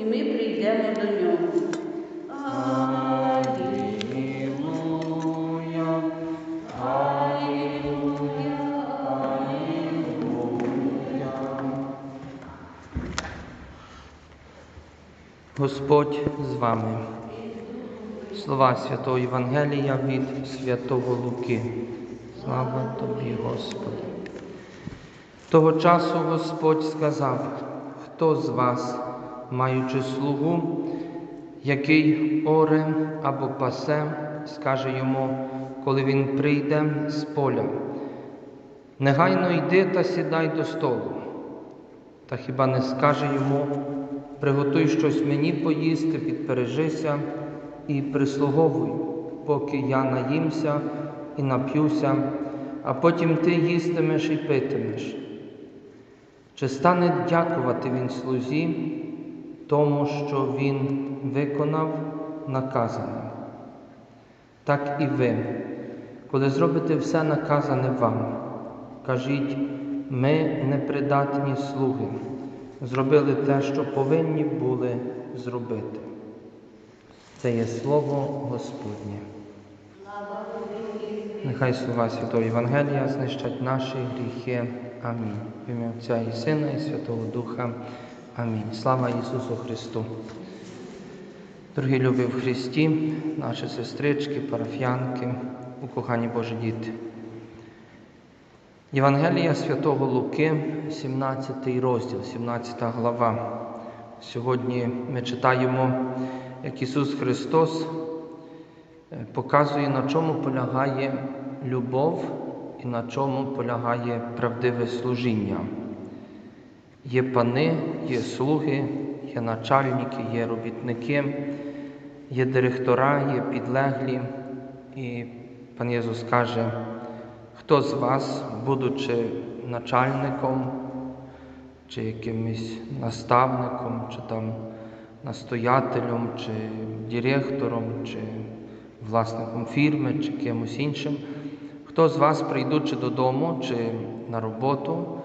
і ми прийдемо до нього. Алілуя, Алілуя, Алілуя. Господь з вами. Слова Святого Євангелія від Святого Луки. Слава тобі, Господи. Того часу Господь сказав, хто з вас, маючи слугу, який оре або пасе, скаже йому, коли він прийде з поля. Негайно йди та сідай до столу. Та хіба не скаже йому, приготуй щось мені поїсти, підпережися і прислуговуй, поки я наїмся і нап'юся, а потім ти їстимеш і питимеш. Чи стане дякувати він слузі тому, що він виконав наказане? Так і ви, коли зробите все наказане вам, кажіть, ми непридатні слуги, зробили те, що повинні були зробити. Це є слово Господнє. Нехай слова Святого Євангелія знищать наші гріхи. Амінь. В ім'я Отця і Сина, і Святого Духа. Амінь. Слава Ісусу Христу. Дорогі любі в Христі, наші сестрички, парафіянки, укохані Божі діти. Євангелія Святого Луки, 17 розділ, 17 глава. Сьогодні ми читаємо, як Ісус Христос е, показує, на чому полягає любов і на чому полягає правдиве служіння. Є пани, є слуги, є начальники, є робітники, є директора, є підлеглі. І пан Єсус каже, хто з вас, будучи начальником, чи якимось наставником, чи там настоятелем, чи директором, чи власником фірми, чи кимось іншим, хто з вас, прийдучи додому чи на роботу,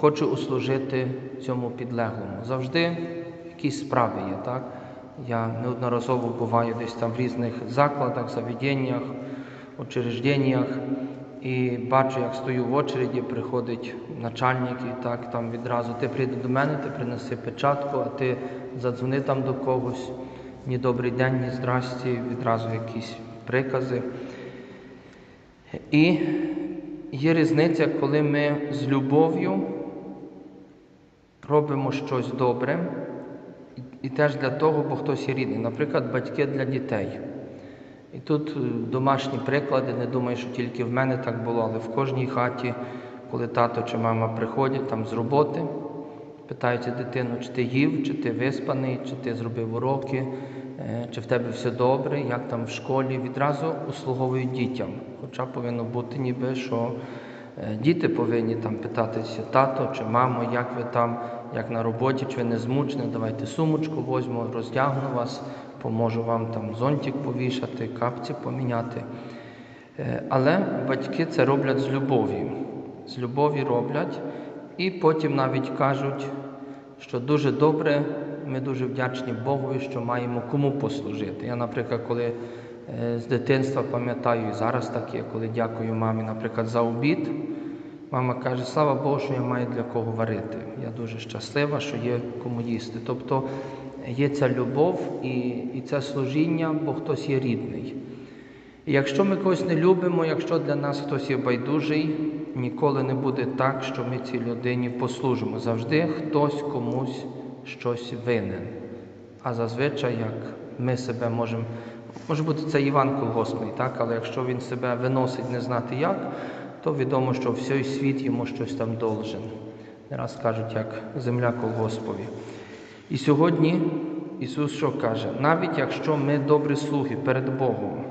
хоче услужити цьому підлеглому. Завжди якісь справи є, так? Я неодноразово буваю десь там в різних закладах, заведеннях, учрежденнях і бачу, як стою в очереді, приходить начальник і так там відразу ти прийди до мене, ти принеси печатку, а ти задзвони там до когось. Ні добрий день, ні здрасті, відразу якісь прикази. І є різниця, коли ми з любов'ю робимо щось добре, і- теж для того, бо хтось є рідний, наприклад, батьки для дітей. І тут е, домашні приклади, не думаю, що тільки в мене так було, але в кожній хаті, коли тато чи мама приходять там з роботи, питаються дитину, чи ти їв, чи ти виспаний, чи ти зробив уроки, чи в тебе все добре, як там в школі, відразу услуговують дітям. Хоча повинно бути ніби, що е, діти повинні там питатися тато чи мамо, як ви там, як на роботі, чи ви не змучені, давайте сумочку возьму, роздягну вас, поможу вам там зонтик повішати, капці поміняти. Е, Але батьки це роблять з любов'ю. З любові роблять, і потім навіть кажуть, що дуже добре, ми дуже вдячні Богові, що маємо кому послужити. Я, наприклад, коли е, з дитинства пам'ятаю, і зараз так є, коли дякую мамі, наприклад, за обід, мама каже, слава Богу, що я маю для кого варити. Я дуже щаслива, що є кому їсти. Тобто є ця любов і, і це служіння, бо хтось є рідний. Якщо ми когось не любимо, якщо для нас хтось є байдужий, ніколи не буде так, що ми цій людині послужимо. Завжди хтось комусь щось винен. А зазвичай, як ми себе можемо, може бути це Іван Колгоспний, так? але якщо він себе виносить не знати як, то відомо, що всій світ йому щось там должен. Не раз кажуть, як земля колгоспові. І сьогодні Ісус що каже? Навіть якщо ми добрі слуги перед Богом,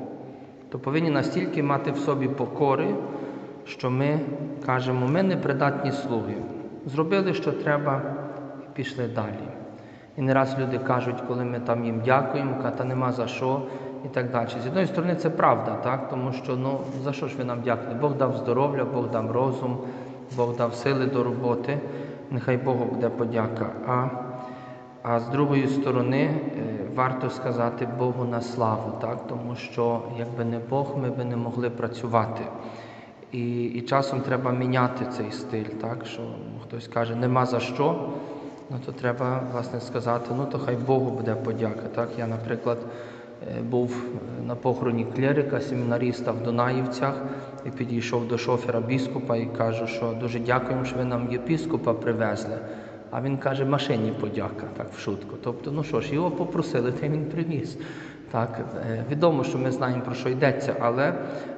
то повинні настільки мати в собі покори, що ми кажемо, ми непридатні слуги. Зробили, що треба, пішли далі. І не раз люди кажуть, коли ми там їм дякуємо, та нема за що і так далі. З одної сторони, це правда, так? тому що ну, за що ж ви нам дякуєте? Бог дав здоров'я, Бог дав розум, Бог дав сили до роботи, нехай Богу буде подяка. А, а з другої сторони, е, варто сказати Богу на славу, так? тому що якби не Бог, ми би не могли працювати. І, і часом треба міняти цей стиль, так? що ну, хтось каже, нема за що, ну то треба власне сказати, ну то хай Богу буде подяка. Так? Я, наприклад, е, був на похороні клерика, семінаріста в Дунаївцях і підійшов до шофера біскупа і кажу, що дуже дякуємо, що ви нам єпіскопа привезли. А він каже, машині подяка, так в шутку. Тобто, ну що ж, його попросили, та він привіз. Так, е, відомо, що ми знаємо про що йдеться, але,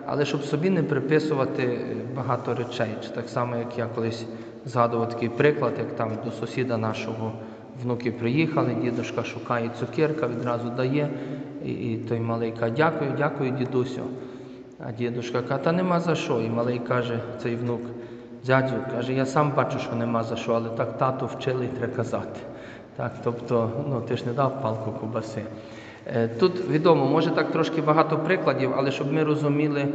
але щоб собі не приписувати багато речей. Чи так само, як я колись згадував такий приклад, як там до сусіда нашого внуки приїхали, дідушка шукає цукерка, відразу дає, і, і той малий каже, дякую, дякую, дідусю. А дідушка каже, та нема за що. І малий каже, цей внук, дядю, каже, я сам бачу, що нема за що, але так тато вчили і треба казати. Так, тобто, ну ти ж не дав палку кубаси. Е, Тут відомо, може так трошки багато прикладів, але щоб ми розуміли,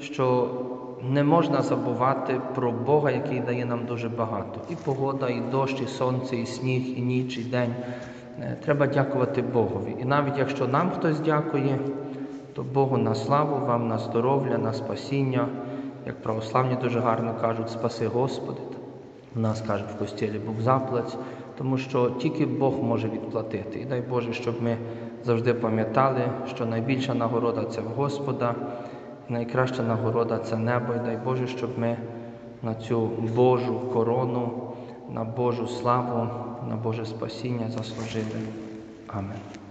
що не можна забувати про Бога, який дає нам дуже багато. І погода, і дощ, і сонце, і сніг, і ніч, і день. Е, Треба дякувати Богові. І навіть якщо нам хтось дякує, то Богу на славу, вам на здоров'я, на спасіння. Як православні дуже гарно кажуть, спаси Господи. У нас кажуть в костілі Бог заплаць, тому що тільки Бог може відплатити. І дай Боже, щоб ми завжди пам'ятали, що найбільша нагорода це в Господа, найкраща нагорода це небо. І дай Боже, щоб ми на цю Божу корону, на Божу славу, на Боже спасіння заслужили. Амінь.